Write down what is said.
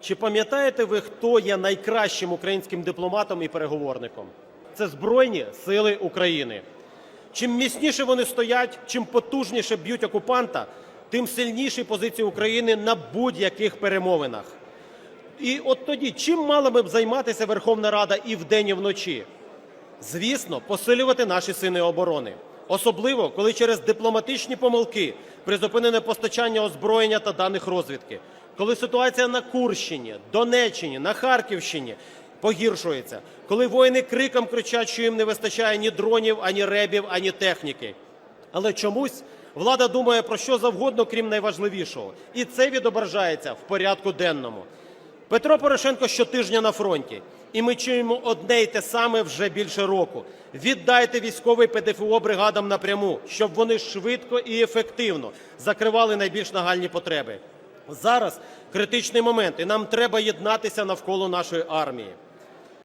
Чи пам'ятаєте ви, хто є найкращим українським дипломатом і переговорником? Це Збройні Сили України. Чим міцніше вони стоять, чим потужніше б'ють окупанта, тим сильніші позиції України на будь-яких перемовинах. І от тоді, чим мала би займатися Верховна Рада і вдень, і вночі? Звісно, посилювати наші сини оборони. Особливо, коли через дипломатичні помилки призупинене постачання озброєння та даних розвідки, коли ситуація на Курщині, Донеччині, на Харківщині погіршується, коли воїни криком кричать, що їм не вистачає ні дронів, ані ребів, ані техніки. Але чомусь влада думає про що завгодно, крім найважливішого. І це відображається в порядку денному. Петро Порошенко щотижня на фронті, і ми чуємо одне й те саме вже більше року. Віддайте військовий ПДФО бригадам напряму, щоб вони швидко і ефективно закривали найбільш нагальні потреби. Зараз критичний момент, і нам треба єднатися навколо нашої армії.